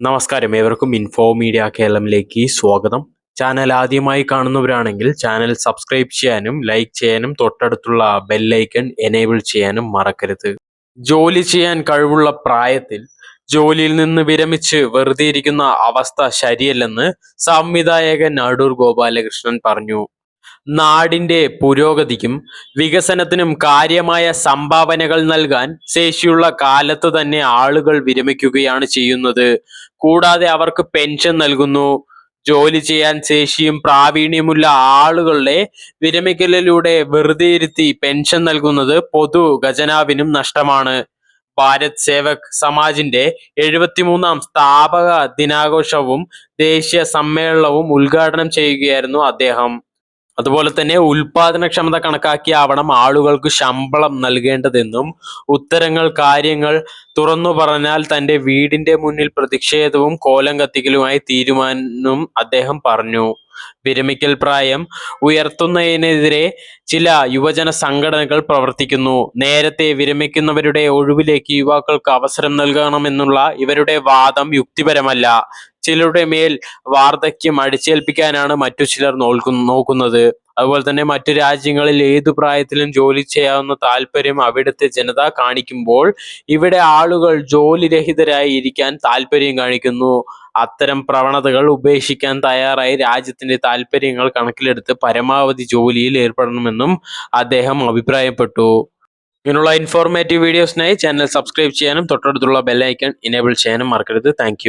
നമസ്കാരം. ഏവർക്കും info media കേരളത്തിലേക്ക് സ്വാഗതം. ചാനൽ ആദ്യമായി കാണുന്നവരാണെങ്കിൽ ചാനൽ സബ്സ്ക്രൈബ് ചെയ്യാനും ലൈക്ക് ചെയ്യാനും തൊട്ടടുത്തുള്ള ബെല്ലൈക്കൺ എനേബിൾ ചെയ്യാനും മറക്കരുത്. ജോലി ചെയ്യാൻ കഴിവുള്ള പ്രായത്തിൽ ജോലിയിൽ നിന്ന് വിരമിച്ച് വെറുതെ ഇരിക്കുന്ന അവസ്ഥ ശരിയല്ലെന്ന് സംവിധായകൻ അടൂർ ഗോപാലകൃഷ്ണൻ പറഞ്ഞു. നാടിന്റെ പുരോഗതിക്കും വികസനത്തിനും കാര്യമായ സംഭാവനകൾ നൽകാൻ ശേഷിയുള്ള കാലത്ത് തന്നെ ആളുകൾ വിരമിക്കുകയാണ് ചെയ്യുന്നത്. കൂടാതെ അവർക്ക് പെൻഷൻ നൽകുന്നു. ജോലി ചെയ്യാൻ ശേഷിയും പ്രാവീണ്യമുള്ള ആളുകളുടെ വിരമിക്കലിലൂടെ വെറുതെ ഇരുത്തി പെൻഷൻ നൽകുന്നത് പൊതു ഖജനാവിനും നഷ്ടമാണ്. ഭാരത് സേവക് സമാജിന്റെ എഴുപത്തിമൂന്നാം സ്ഥാപക ദിനാഘോഷവും ദേശീയ സമ്മേളനവും ഉദ്ഘാടനം ചെയ്യുകയായിരുന്നു അദ്ദേഹം. അതുപോലെ തന്നെ ഉൽപാദനക്ഷമത കണക്കാക്കിയാവണം ആളുകൾക്ക് ശമ്പളം നൽകേണ്ടതെന്നും ഉത്തരങ്ങൾ കാര്യങ്ങൾ തുറന്നു പറഞ്ഞാൽ തന്റെ വീടിന്റെ മുന്നിൽ പ്രതിഷേധവും കോലം കത്തിക്കലുമായി തീരുമാനം അദ്ദേഹം പറഞ്ഞു. വിരമിക്കൽ പ്രായം ഉയർത്തുന്നതിനെതിരെ ചില യുവജന സംഘടനകൾ പ്രവർത്തിക്കുന്നു. നേരത്തെ വിരമിക്കുന്നവരുടെ ഒഴിവിലേക്ക് യുവാക്കൾക്ക് അവസരം നൽകണമെന്നുള്ള ഇവരുടെ വാദം യുക്തിപരമല്ല. ചിലരുടെ മേൽ വാർദ്ധക്യം അടിച്ചേൽപ്പിക്കാനാണ് മറ്റു ചിലർ നോക്കുന്നു നോക്കുന്നത്. അതുപോലെ തന്നെ മറ്റു രാജ്യങ്ങളിൽ ഏതു പ്രായത്തിലും ജോലി ചെയ്യാവുന്ന താല്പര്യം അവിടുത്തെ ജനത കാണിക്കുമ്പോൾ ഇവിടെ ആളുകൾ ജോലിരഹിതരായി ഇരിക്കാൻ താല്പര്യം കാണിക്കുന്നു. അത്തരം പ്രവണതകൾ ഉപേക്ഷിക്കാൻ തയ്യാറായി രാജ്യത്തിന്റെ താല്പര്യങ്ങൾ കണക്കിലെടുത്ത് പരമാവധി ജോലിയിൽ ഏർപ്പെടണമെന്നും അദ്ദേഹം അഭിപ്രായപ്പെട്ടു. ഇങ്ങനെയുള്ള ഇൻഫോർമേറ്റീവ് വീഡിയോസിനായി ചാനൽ സബ്സ്ക്രൈബ് ചെയ്യാനും തൊട്ടടുത്തുള്ള ബെല്ലൈക്കൺ എനേബിൾ ചെയ്യാനും മറക്കരുത്. താങ്ക്